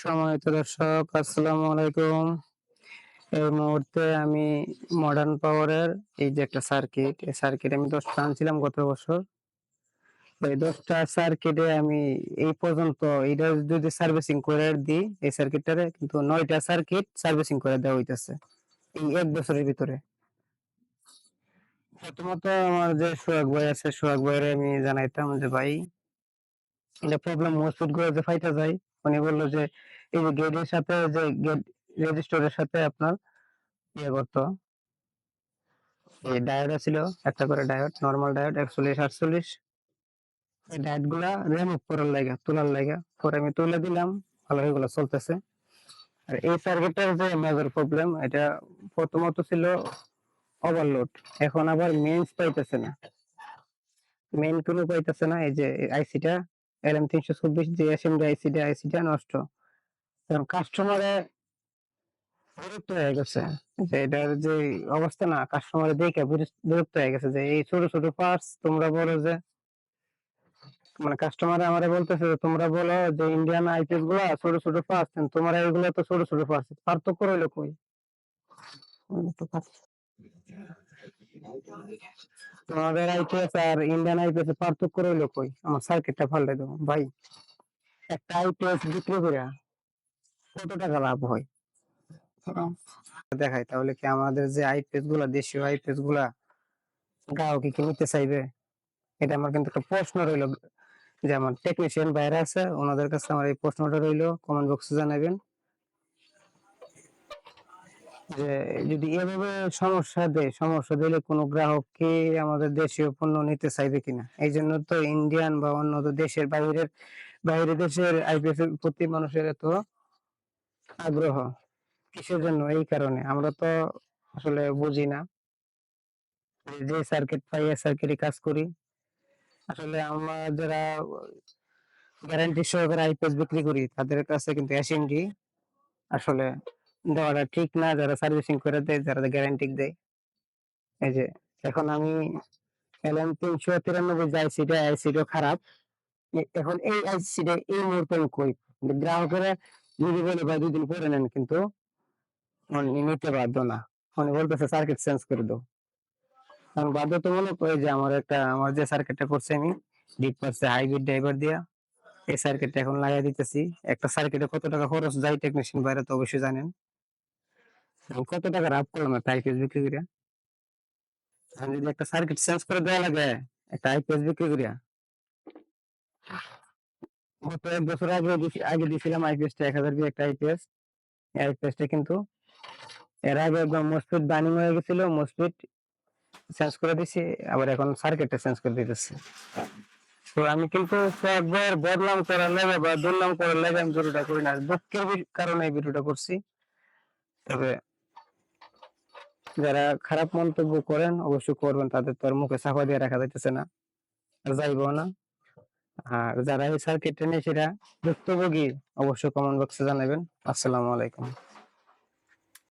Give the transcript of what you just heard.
সম্মানিত দর্শক, আসসালামু আলাইকুম। এই মুহূর্তে আমি মডার্ন পাওয়ারের এই যে একটা সার্কিট এই সার্কিট আমি দশটা আনছিলাম গত বছর। এই দশটা সার্কিটে আমি এই পর্যন্ত এটা যদি সার্ভিসিং করে দিই, এই সার্কিটটারে কিন্তু নয়টা সার্কিট সার্ভিসিং করে দেওয়া হইতেছে এই এক বছরের ভিতরে। প্রথমত আমার যে সোহাগ ভাই আছে, সোহাগ ভাইয়ের আমি জানাইতাম যে, ভাই এটা প্রবলেম মসফিটগুলো যে ফাইটা যায় উনি বলল যে এই যে গেটের সাথে যে গেট রেজিস্টারের সাথে আপনার ইয়ে করতো। এই ডায়োড ছিল একটা করে ডায়োড নরমাল ডায়োড একচল্লিশ আটচল্লিশ। এই ডায়োডগুলা রিমুভ করার লাগা তোলার লাগা পরে আমি তুলে দিলাম ভালো এগুলো চলতেছে। আর এই সার্কিটের যে মেজর প্রবলেম এটা প্রথমত ছিল ওভারলোড এখন আবার মেইনস পাইতেছে না। মেইন কোনো পাইতেছে না এই যে আইসিটা এলএম তিনশো চব্বিশ যে এসএমডি আইসিটা আইসিটা নষ্ট। কারণ কাস্টমারে বিরক্ত হয়ে গেছে যে এটার যে অবস্থা না কাস্টমারে দেখে বিরক্ত হয়ে গেছে যে এই ছোট ছোট পার্টস তোমরা বলো যে মানে কাস্টমার আমারে বলতেছে তোমরা বলো যে ইন্ডিয়ান আইপিএসগুলা ছোট ছোট পার্টস তোমরা এগুলো তো ছোট ছোট পার্টস পার্থক্য রইল কই? পার্থ- আইপিএস আর ইন্ডিয়ান আইপিএস এর পার্থক্য রইল কই? আমার সার্কিটটা ফাল্টে দেবো। ভাই একটা আইপিএস বিক্রি করে কত টাকা লাভ হয়? দেখাই তাহলে কি আমাদের যে আইপিএসগুলা দেশীয় আইপিএসগুলা গ্রাহকে কি নিতে চাইবে? এটা আমার কিন্তু একটা প্রশ্ন রইল। যে আমার টেকনিশিয়ান বাইরে আছে ওনাদের কাছে আমার এই প্রশ্নটা রইল। কমেন্ট বক্সে জানাবেন। যে যদি এভাবে সমস্যা দেয়, সমস্যা দিলে কোনো গ্রাহক কি আমাদের দেশীয় পণ্য নিতে চাইবে কিনা? এই জন্য তো ইন্ডিয়ান বা অন্য দেশের বাইরের, বাইরে দেশের আইপিএস এর প্রতি মানুষের এত আগ্রহ কিসের জন্য? এই কারণে। আমরা তো আসলে বুঝি না। যে- সার্কিট পাই সার্কিটে কাজ করি। আসলে আমরা যারা গ্যারান্টি সহকারে আইপিএস বিক্রি করি, তাদের কাছে কিন্তু এসএমডি আসলে দেওয়াটা ঠিক না, যারা সার্ভিসিং করে দেয়, যারা গ্যারান্টি দেয়। এই যে, এখন আমি এলএম তিনশো তিরানব্বই যে আইসিটা আইসিটা খারাপ। এখন এই আইসিটা এই মুহূর্তে আমি কই? গ্রাহকেরা যদি বলে, ভাই দুদিন পরে নেন। কিন্তু উনি নিতে বাধ্য না। উনি বলতেছে সার্কিট চেঞ্জ করে দাও। আমি বাধ্যতামূলক ওই যে আমার একটা, আমার যে সার্কিটটা করছি আমি ডিপ পাচ্ছে হাইব্রিড ড্রাইভার দিয়া। এই সার্কিটটা এখন লাগাই দিতেছি। একটা সার্কিটে কত টাকা খরচ যায় টেকনিশিয়ান বাইরে তো অবশ্যই জানেন। কত টাকা লাভ করলাম একটা আইপিএস বিক্রি করিয়া? আমি যদি একটা সার্কিট চেঞ্জ করে দেওয়া লাগে, একটা আইপিএস বিক্রি করিয়া? গত এক বছর আগে আগে দিছিলাম আইপিএসটা এক হাজার একটা আইপিএস এই আইপিএসটা কিন্তু এর আগে একদম মসফিট বার্নিং হয়ে গেছিল মসফিট চেঞ্জ করে দিছি, আবার এখন সার্কিটটা চেঞ্জ করে দিতেছি। তো আমি কিন্তু একবার বদনাম করার লাগে বা দুর্নাম করার লাগে আমি ভিডিওটা করি না। দুঃখের কারণে এই ভিডিওটা করছি। তবে যারা খারাপ মন্তব্য করেন, অবশ্যই করবেন, তাদের তো আর মুখে চাপা দিয়ে রাখা যাইতেছে না। আর যাইবো না। আর যারা এই সার্কিটটা নিয়ে সেটা ভুক্তভোগী অবশ্যই কমেন্ট বক্সে জানাবেন। আসসালামু আলাইকুম।